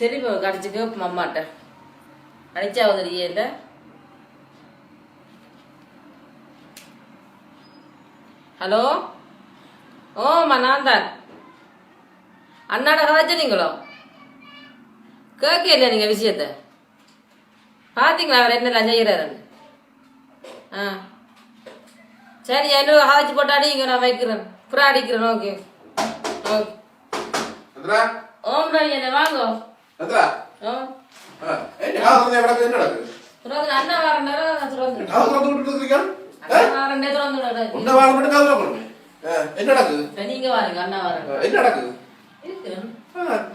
திருப்பி கடிச்சுக்க அம்மாட்ட அடிச்சா உதறியே இல்லை ஹலோ? ஓம்மா நான் தான் அண்ணாட கதைச்சனீங்களோ கேட்கல நீங்க விஷயத்த. பார்த்தீங்களா அவர் என்னெல்லாம் செய்கிறாருன்னு ஆ. சரி என்ன ஹாஜி போட்டாடி இங்கே நான் வைக்கிறேன். புறா அடிக்கிறேன் ஓகே. ஓகே. ஓம் ரவி என்ன வாங்கோ?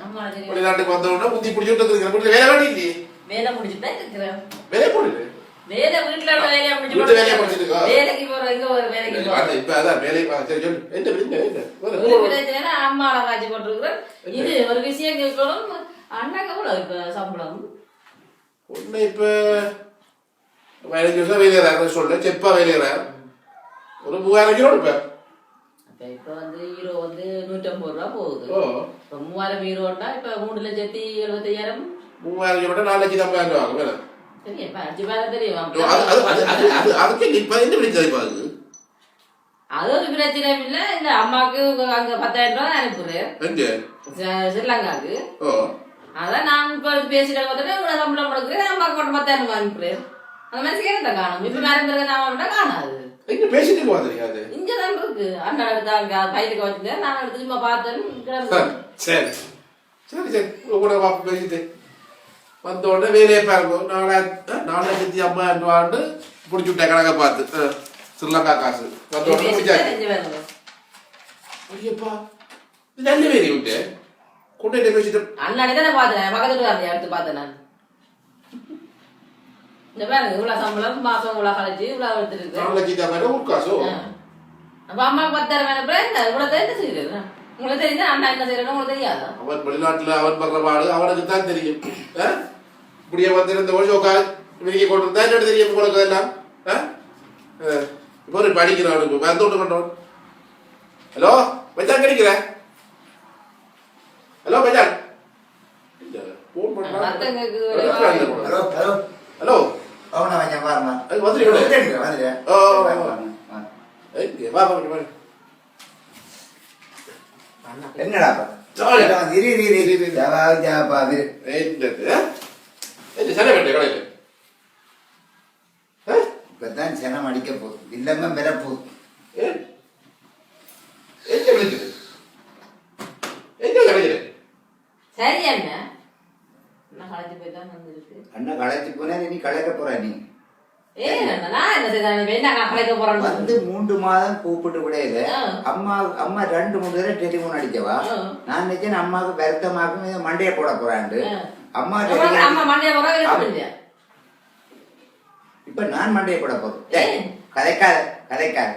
அம்மா சரி வெளிநாட்டுக்கு வந்த உடனே புத்தி பிடிச்சி விட்டு இருக்கிறேன் வேலை வேண்டி இல்லையே வேலை முடிச்சுட்டு இருக்கிறேன் வேலையை போடுது வேலை வீட்டுல உள்ள வேலையை முடிச்சு வீட்டு வேலையை முடிச்சிட்டுக்கோ? வேலைக்கு போறோம் இங்க ஒரு வேலைக்கு போறோம் இப்ப அதான் வேலையை பா- சரி சொல்லு என்ன என்ன என்ன ஒரு- ஒரு பிரச்சனை அம்மாவை காய்ச்சி போட்டிருக்கிறேன் இது ஒரு விஷயம் கேட்கணும் அண்ணாக்கு எவ்வளவு இப்ப சம்பளம். உன்னை இப்ப பதினஞ்சு வருஷம் வேலையாரு சொல்ல செப்பா வேலையாரு ஒரு மூவாயிரம் கிலோ இப்ப இப்ப வந்து ஹீரோ வந்து நூற்றம்பது ரூபா போகுது. இப்ப மூவாயிரம் ஹீரோண்டா இப்ப மூணு லட்சத்தி எழுபத்தையாயிரம்? மூவாயிரம் கிலோ நாலு லட்சத்தி ஐம்பதாயிரம் ரூபா ஆகும் தெரியும் அது ஒரு பிரச்சனை இல்ல. இல்ல அம்மாக்கு அங்க பத்தாயிரம் ரூபாய் அனுப்புறேன். ஸ்ரீலங்காக்கு அதான் நான் இப்ப பேசிட்டு வந்துட்டு உங்களை சம்பளம் கொடுக்குறேன் அம்மாக்கு மட்டும் பத்தாயிரம் அனுப்புறேன் அந்த மாதிரி கேட்ட காணும் இப்ப நான் காணாது எங்க பேசிட்டு போக தெரியாது இங்கதான் இருக்கு அண்ணா எடுத்தாங்க பையனுக்கு வச்சிருந்தேன் நான் எடுத்து சும்மா பார்த்தேன். சரி சரி சரி கூட பாப்பா பேசிட்டு வந்த உடனே வேலையை பாருங்க நாலாயிரத்தி நாலு லட்சத்தி ஐம்பதாயிரம் ரூபான்னு பிடிச்சி விட்டேன் கணக்கை பார்த்து ஸ்ரீலங்கா காசு வந்த உடனே முடிச்சாச்சு. ஐயப்பா நல்ல வேலை விட்டு கொண்டு பேசிட்டு அண்ணாடி தானே பார்த்தேன். பக்கத்துல வரலையா எடுத்து பார்த்தேன் நான். இந்த பாருங்க இவ்வளவு சம்பளம் மாசம் இவ்வளவு கழிச்சு இவ்வளவு எடுத்துருக்கு நாலு லட்சத்தி ஐம்பதாயிரம் ஒரு காசு? அப்ப அம்மாவுக்கு பத்தாயிரம் வேணும் என்ன? இவ்வளவு என்ன செய்யுது உங்களுக்கு தெரியுதா அண்ணா என்ன செய்யறேன்னு உங்களுக்கு தெரியாதா? அவன் வெளிநாட்டுல அவன் படுற பாடு அவனுக்கு தான் தெரியும்? இப்படியே வந்திருந்த உட்கார் இவருக்கு கொண்டு இருந்தா என்ன தெரியும் உங்களுக்கு எல்லாம். இப்போ ஒரு படிக்கிறான் இப்போ வந்து கொண்டோம் ஹலோ மச்சான் கிடைக்கிற ஹலோ ஹலோ. ஹலோ. அவனை கொஞ்சம் பாருமா? வந்துடுங்க, வந்துடுங்க. ஓ. வாங்க, வாங்க, வாங்க. வா வா என்னடா. இரு, இரு, இரு? இப்பதான் சனம் அடிக்க போகுது. இல்லம்மா மிர போகுது ஏன்? எங்க விழுந்தது? எங்க கிடைக்குது? சரி அண்ணா நான் களைச்சு போய் தான் வந்திருக்கு அண்ணா களைச்சு போனா நீ களைக்க போற நீ. வந்து மூன்று மாதம் கூப்பிட்டு விடையில. அம்மா அம்மா ரெண்டு மூணு தடவை டெலிபோன் அடிக்கவா. நான் நினைச்சேன் அம்மாவுக்கு வருத்தமாக்கும் மண்டைய போட போறாண்டு. அம்மா இப்ப நான் மண்டைய போட போறேன்? கதைக்காத கதைக்காத.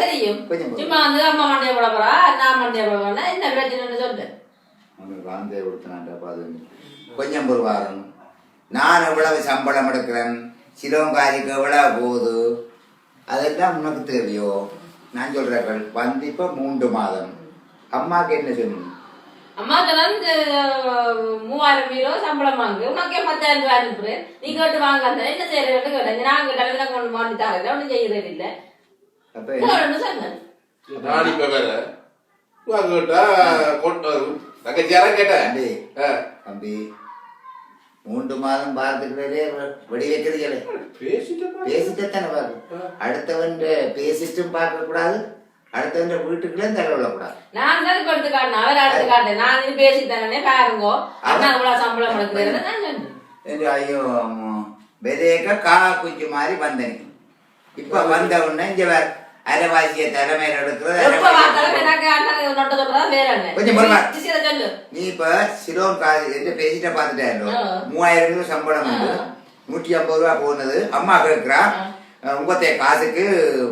தெரியும். கொஞ்சம். சும்மா வந்து அம்மா மண்டைய போட போறா நான் மண்டைய போட என்ன பிரச்சனைன்னு சொல்லு. அவனுக்கு வாந்தே கொடுத்தனாண்டா பாது கொஞ்சம் ஒரு வாரம் நான் எவ்வளவு சம்பளம் எடுக்கிறேன்? சிலோங்காரிக்கு எவ்வளவு போகுது? அதெல்லாம் உனக்கு தேவையோ நான் சொல்றேன் வந்து இப்ப மூன்று மாதம். அம்மாக்கு என்ன சொன்னீங்க அம்மாக்கு இந்த மூவாயிரம் ஹீரோ சம்பளம் வாங்கு. உனக்கே பத்தாயிரம் ரூபாய் அனுப்புறேன் நீ கேட்டு வாங்க அந்த என்ன செய்யறேன்னு கேட்டேன். நாங்க தலைவர் கொண்டு மாட்டி தரல ஒன்றும் செய்யறது இல்லை. சொன்னேன். நான் இப்ப வேற. வாங்கிட்டா கொண்டு தங்கச்சியாரா கேட்டேன். தம்பி. தம்பி மூன்று மாதம் பார்த்துக்கிறதே வெடி வைக்கிறீங்களே பேசிட்டு போ. பேசிட்டத்தானே பார்க்க அடுத்தவன் பேசிட்டும் பார்க்க கூடாது அடுத்தவன் வீட்டுக்குள்ளே தள்ளவிடக்கூடாது நான் தான் இப்ப எடுத்து காட்டினேன் அவர் எடுத்து காட்டேன் நான் இது பேசி தானே பாருங்கோ. அண்ணா இவ்வளவு சம்பளம் என்று ஐயோ விதையக்க கா குஞ்சு மாதிரி வந்தேன் இப்ப வந்த உடனே இங்க வேற அரைவாசிய தலைமையில எடுக்கிறது கொஞ்சம் நீ இப்ப சிலோன் என்ன பேசிட்ட பாத்துட்டேன் ஆ. மூவாயிரம் ரூபாய் சம்பளம் வந்து. நூற்றி ஐம்பது ரூபா போனது. அம்மா கேட்கிறா. உங்கத்தைய காசுக்கு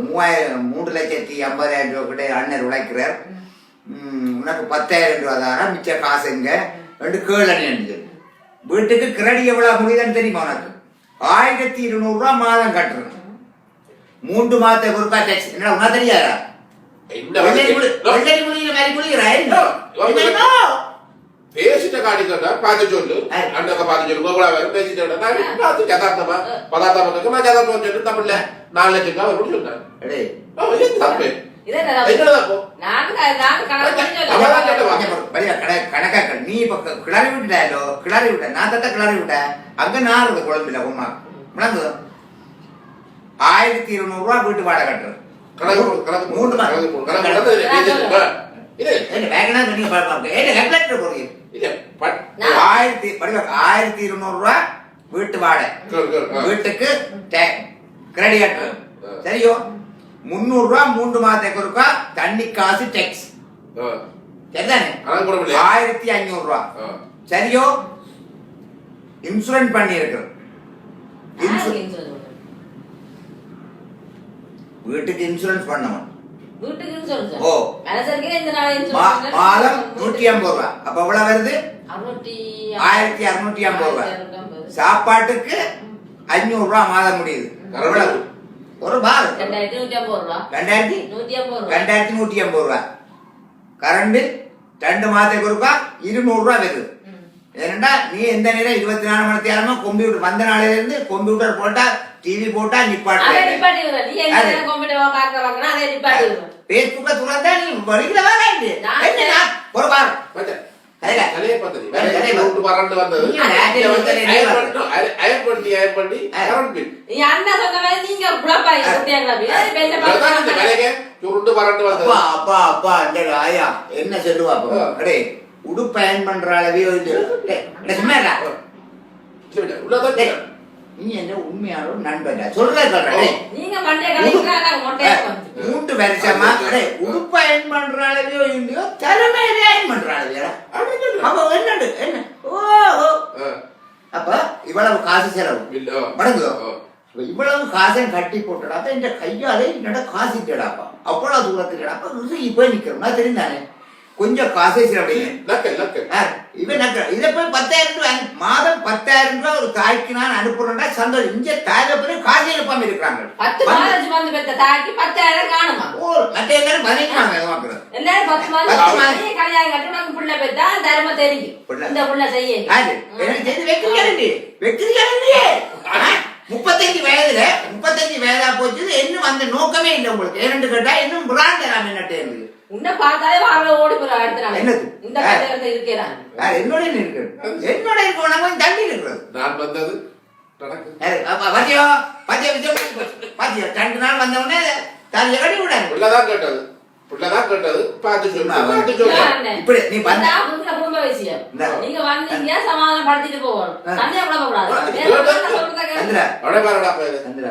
மூவாயிரம் மூன்று லட்சத்தி ஐம்பதாயிரம் ரூபாய் கிட்ட அண்ணன் உழைக்கிறார். உனக்கு பத்தாயிரம் ரூபா தாரா மிச்ச காசுங்க ரெண்டு கேளணி சொல்லு வீட்டுக்கு கிரெடிட் எவ்வளவு முடியுதுன்னு தெரியுமா உனக்கு? ஆயிரத்தி இருநூறு ரூபா மாதம் கட்டுறேன் மூன்று மாதத்தை ஒருக்கா டேக்ஸ் என்ன உனக்கு தெரியாதா? பேசிட்ட காணிக்கண்டா பார்த்து சொல்லு. அண்ணக்க பார்த்து சொல்லு கோகுலா வேறு பேசிட்டு நான் பார்த்து யதார்த்தமா பதார்த்தமா இருக்கு நான் யதார்த்தமா சொல்லு தமிழ்ல நாலு லட்சம் ரூபாய் வரும்னு சொன்னேன் தப்பு நான் நீ இப்ப கிளறி விட்டுட்டாயோ கிளறி விட்ட நான் தத்த கிளறி விட்டேன் அங்க நாறுது குழம்பில்ல உமா ஆயிரத்தி இருநூறு ரூபா வீட்டு வாடகை கட்டுறது மூன்று ஆயிரத்தி ஆயிரத்தி இருநூறு ரூபா வீட்டு வாடகை. வீட்டுக்கு கிரெடிட். சரியோ? முந்நூறு ரூபா மூன்று மாதத்துக்கு ஒருக்கா தண்ணி காசு டெக்ஸ். சரிதானே? ஆயிரத்தி ஐநூறு ரூபா. சரியோ? இன்சூரன்ஸ் பண்ணி பண்றது? வீட்டுக்கு இன்சூரன்ஸ் பண்ணணும். வீட்டுக்கு ஆ? ஓ. மனசருக்கு இந்த நாள் மாதம் நூற்றி ஐம்பது ரூபா. அப்ப எவ்வளவு வருது? ஆயிரத்தி அறுநூற்றி ஐம்பது ரூபா. சாப்பாட்டுக்கு அஞ்சூறு ரூபா மாதம் முடியுது. எவ்வளவு? ஒரு பாரம் ரெண்டாயிரத்தி நூற்றி ஐம்பது ரூபா. ரெண்டாயிரத்தி? நூற்றி ஐம்பது ரூபா. ரெண்டாயிரத்தி நூற்றி ஐம்பது ரூபா. கரண்ட் ரெண்டு மாதத்துக்கு ஒருக்கா இருநூறு ரூபா வருது. ஏனண்டா நீ எந்த நேரம் இருபத்தி நாலு மணி நேரமா கம்ப்யூட்டர் வந்த நாளையில இருந்து கம்ப்யூட்டர் போட்டா டிவி போட்டா நிப்பாட்டு. பேஸ்புக்க துறந்தா நீ வரிகள வேலை ஒரு பாரு. என்ன? சொல்லுவா உடுப்பு அயன் பண்ற அளவே கேட்டேன். நீ என்ன உண்மையாரோ நண்பன்டா சொல்றேன். சொல்றேன் வந்து. மூன்று வருஷமா உடுப்பு அயன் பண்ற அளவையோ இல்லையோ தலைமையில அயன் பண்ற அளவையா. அப்ப என்னடு என்ன? ஓ அப்ப இவ்வளவு காசு செலவு. bill, ஆ. மடங்கு ஆ. அப்ப இவ்வளவு காசையும் கட்டி போட்டுடாப்ப இந்த கையாலே என்னடா காசு இல்லடாப்பா அவ்வளவு தூரத்துலடாப்பா ருசி போய் நிக்கிறோம். நான் தெரிந்தானே கொஞ்சம் காசை செலவழிங்க இதை போய் பத்தாயிரம் ரூபாய் மாதம் பத்தாயிரம் ரூபாய் ஒரு தாய்க்கு நான் அனுப்புறேன்டா சந்தோஷம் இங்க தாய்ல போய் காசு எழுப்பாம இருக்கிறாங்க. பத்து மாதம் வந்து பெத்த தாக்கி பத்தாயிரம் காணுமா? ஓ மற்ற எல்லாரும் பதினஞ்சு எல்லாரும் பத்து மாதம் மாதம். கல்யாணம் கட்டி உனக்கு புள்ள பெத்தா தர்மம் தெரியும். புள்ள. இந்த புள்ள செய்ய. எனக்கு தெரிஞ்சு இல்லையே ஆ? முப்பத்தஞ்சு வயதுல முப்பத்தஞ்சு வயதா போச்சு இன்னும் அந்த நோக்கமே இல்லை உங்களுக்கு. ஏன்னு கேட்டா இன்னும் பிராண்ட் என்னட்டே இருக்கு உன்னை பார்த்தாலே வாழ ஓடி போற அடுத்த நாள்? இந்த கல்யாணத்தை இருக்கிறான் என்னோட இருக்கு என்னோட இருக்கவங்க கொஞ்சம் தள்ளி இருக்கிறது நான் வந்தது. பாத்தியோ? பாத்தியோ விஜயம் பாத்தியோ? ரெண்டு நாள் வந்த உடனே தாலியை கட்டி விடாது புள்ளதான் கேட்டது. புள்ளதான் கேட்டது. பார்த்து சொல்லு. நான் பார்த்து வந்து- சொல்லு அண்ணே. இப்படி நீ இதான் உங்க குடும்ப விஷயம். நீங்க வந்தீங்க சமாதானப்படுத்திட்டு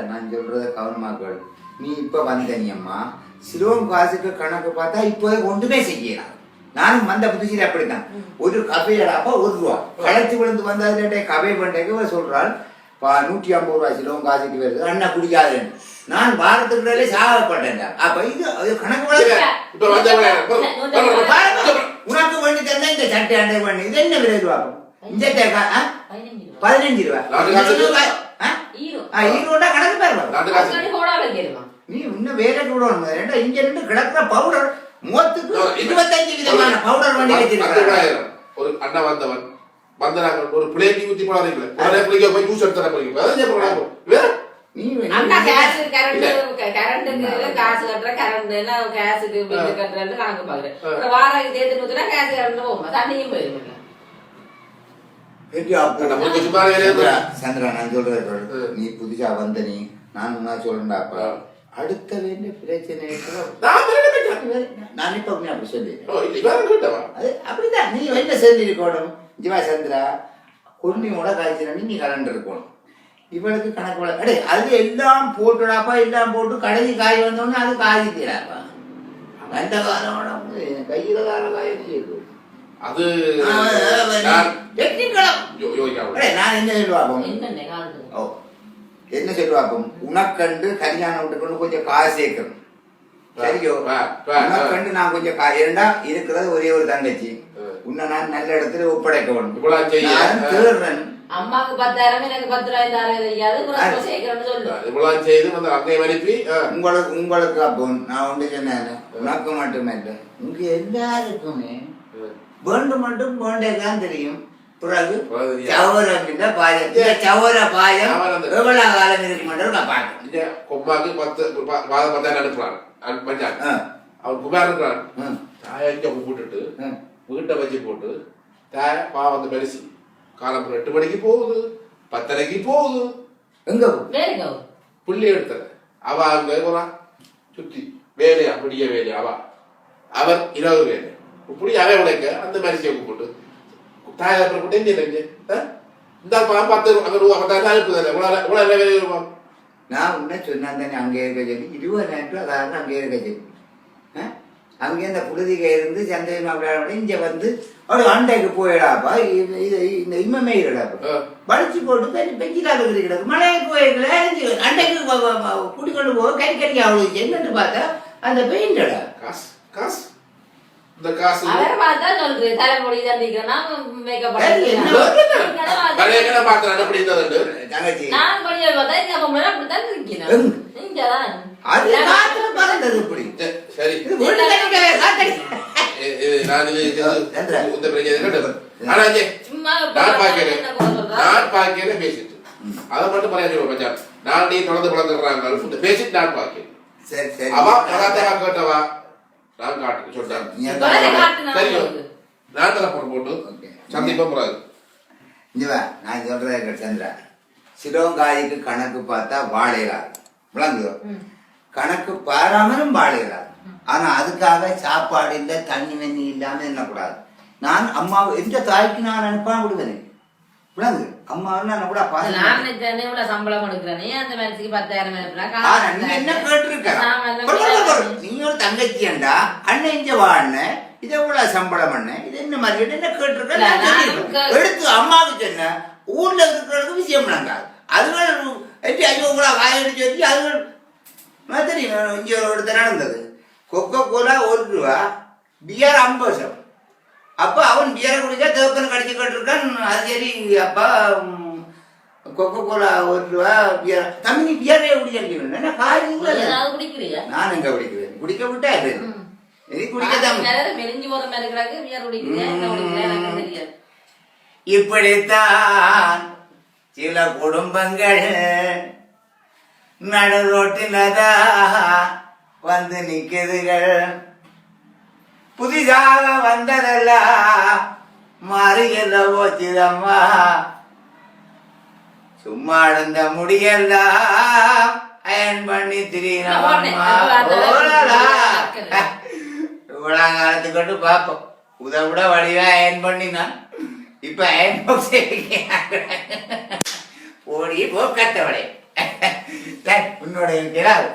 நான் சொல்றத கவனமா கேளு. நீ இப்ப வந்த நீ அம்மா சிலோன் காசுக்கு கணக்கு பார்த்தா இப்போதே ஒன்றுமே செய்யலாம் நானும் வந்த புதுசில அப்படித்தான். ஒரு கபையடாப்பா ஒரு ரூபா. களைச்சு விழுந்து வந்ததுலே கபை பண்டைக்கு சொல்றாள் பா நூற்றி ஐம்பது ரூபாய் சிலோன் காசுக்கு வருது அண்ணா குடிக்காதுன்னு நான் வாரத்துக்குள்ளே சாகப்பட்டேன்டா அப்ப இது கணக்கு இப்ப பாருங்க, உனக்கு வேண்டி தந்தா இந்த சட்டை அண்டை பண்ணி இது என்ன விலை ரூபாக்கும் இந்த? பதினஞ்சு ரூபா. ஈரோடா கணக்கு பேர் நாட்டு காசு அக்கடி போடா வைக்கணுமா? இன்னும் வேற விடணும் ரெண்டா இங்க இருந்து கிடக்குற பவுடர் முகத்துக்கு இருபத்தஞ்சு விதமான பவுடர் வண்டி பத்து வச்சிருக்காங்க. ஒரு அண்ணா வந்தவன் வந்தனாங்க ஒரு பிளேட்டி ஊத்தி போடாதீங்களே உடனே பிள்ளைங்க போய் ஜூஸ் எடுத்து தர போறீங்க. அதான் செய்ய வேற நீ அண்ணா கேஸ் கரண்ட். கரண்ட்டுக்கு காசு கட்டுற கரண்ட் கேஸுக்கு பில்லு கட்டுறேன்னு கணக்கு பாக்குறேன். வாடகைக்கு தேர்த்து நூத்துனா கேஸ் கரண்ட் போகும். தண்ணியும் அப்போ- சந்திரா, நான். ம். நீ புதுசா வந்த நீ நான் உன்னா சொல்றேன்டாப்பா அடுத்த வேண்டிய பிரச்சனை நான் இப்ப அப்படி சொல்லி அப்படிதான் நீ என்ன சொல்லி இருக்கணும் ஜிவா சந்திரா கொன்னியோட காய்ச்சினா நீ கலண்டு இருக்கணும் இவளுக்கு கணக்கு வழக்கு அடே அது எல்லாம் போட்டுடாப்பா எல்லாம் போட்டு கடைசி காய் வந்தோடனே அது காய்ச்சிடாப்பா அந்த காலோட கையில கால காய அது நான் டெக்னிக்கலா யோ- யோசிக்காம அடே நான் என்ன ஓ என்ன சொல்லுவாப்போம் உனக்கண்டு கல்யாணம் விட்டுக்கொண்டு கொஞ்சம் காசு சேர்க்கணும். சரியோ? உனக்கண்டு நான் கொஞ்சம் கா இரண்டா இருக்கிறது ஒரே ஒரு தங்கச்சி. உன்னை நான் நல்ல இடத்துல ஒப்படைக்க ஆ. தேடுறேன். அம்மாவுக்கு பத்தாயிரம் எனக்கு பத்து ரூபாய் தர தெரியாது அப்புறம் சேர்க்கிறேன்னு சொல்லு. இவ்வளவு செய்து அங்கே அனுப்பி உங்களுக்கு உங்களுக்கு அப்போ நான் ஒன்று சொன்னேன் உனக்கு மட்டுமல்ல இங்க எல்லாருக்குமே வேண்டும் மட்டும் தெரியும். பிறகு பிறகு சவரம் இந்த பாயம் இந்த சவர பாயம் எவ்வளவு காலம் இருக்கு மட்டும் நான் பார்க்கணும் இந்த கொம்மாக்கு பத்து பா- மாதம் பத்தாயிரம் அனுப்புறான் ஆ, அவன் குமார் இருக்கிறான் ஆ, தாயை இங்க கூப்பிட்டுட்டு ஆ. வீட்டை வச்சு போட்டு தாய பாவம் வந்து பெருசி காலம் எட்டு மணிக்கு போகுது பத்தரைக்கு போகுது. எங்க புள்ளி எடுத்தத. அவ அங்க போறான் சுத்தி. வேலையா? பிடிக்க வேலையா? அவ. அவர் இரவு வேலை. இப்படி அவன் உழைக்க அந்த மாதிரி கூப்பிட்டு தாயை அப்புறம் கூப்பிட்டு என்ன இந்த பத்து அங்க ரூபா பத்தாயிரம் அனுப்புதல்ல இவ்வளவு வேலை இருக்கும் நான் உன்ன சொன்னேன் தானே அங்கே இருக்க சொல்லி. இருபதாயிரம் ரூபாய் அதாவது அங்கே இருக்க சொல்லி? அங்கே இந்த புழுதிகை இருந்து சந்தை மாப்பிள்ளை இங்க வந்து ஒரு அண்டைக்கு போயிடாப்பா இது இந்த இம்மமே இருடாப்பா. வலிச்சு போட்டு பெஞ்சு பெஞ்சிலாக இருக்கிறது மழைக்கு போயிருக்கல அண்டைக்கு கூட்டிக்கொண்டு போக கறி கறி அவளுக்கு என்னன்னு பார்த்தா அந்த பெயிண்டடா. காசு காசு. நான் சரி. நான் இந்த பிரச்சனை ஆனா நான் பேசிட்டு. அதை மட்டும் பறையாற்றி பச்சான் நான் நீ தொடர்ந்து வளர்ந்துடுறாங்க பேசிட்டு நான் பாக்கிறேன் அவ கலாத்தகா கேட்டவா? நான் காட்டு சொல்றேன். என்ன நான் போட்டு. ஓகே. சந்திப்போம் கூடாது இங்க வா, நான் சொல்றேன் சந்திரா. சிரோங்காய்க்கு கணக்கு பார்த்தா வாழையிறார். விளங்குதோ. கணக்கு பாராமலும் வாழையிறார். ஆனா அதுக்காக சாப்பாடு இல்ல தண்ணி வெண்ணி இல்லாம என்னக்கூடாது நான் அம்மா எந்த தாய்க்கு நான் அனுப்பாம விடுவேன்? விளங்கு அம்மா கூட நினைச்சேன் இவ்வளவு சம்பளம் கொடுக்குறேனே. அந்த மனசுக்கு பத்தாயிரம் அனுப்புறேன் என்ன கேட்டிருக்க? என்ன? நீ ஒரு தங்கச்சியண்டா? அண்ணன் இங்க வா அண்ணன் இது சம்பளம் அண்ணன் இது என்ன மாதிரி? என்ன கேட்டிருக்க? எடுத்து அம்மாவுக்கு சொன்ன ஊர்ல இருக்கிறதுக்கு விஷயம் நாங்காது அதுகள் எட்டி ஐயோ கூட வாயடிச்சு வச்சு அதுகள் தெரியும் இங்க ஒருத்தர் நடந்தது. கொக்கோ கோலா ஒரு ரூபா பியர் ஐம்பது அப்ப அவன் பியரை குடிச்சா தேப்பன் கடிச்சு கட்டிருக்கான். அது சரி அப்பா கொக்கோ கோலா ஒரு ரூபா பியர் தம்பி நீ பியரே குடிச்சிருக்கணும் என்ன காரியம் நான் எங்க குடிக்கிறேன்? குடிக்க விட்டா ம். இது கிடக்கு தெரியாது. இப்படித்தான் சில குடும்பங்கள் நடு ரோட்டினதா வந்து நிக்குதுகள். புதிதாக வந்ததெல்லாம் மாறியத போச்சுதம்மா. சும்மா இருந்த முடியெல்லாம் அயன் பண்ணி காலத்துக்கு கொண்டு பார்ப்போம் உத விட வடிவா அயன் பண்ணினான் இப்ப அயன் பாக்ஸ் ஓடி போ கத்தவளே உன்னோட இருக்கிறார்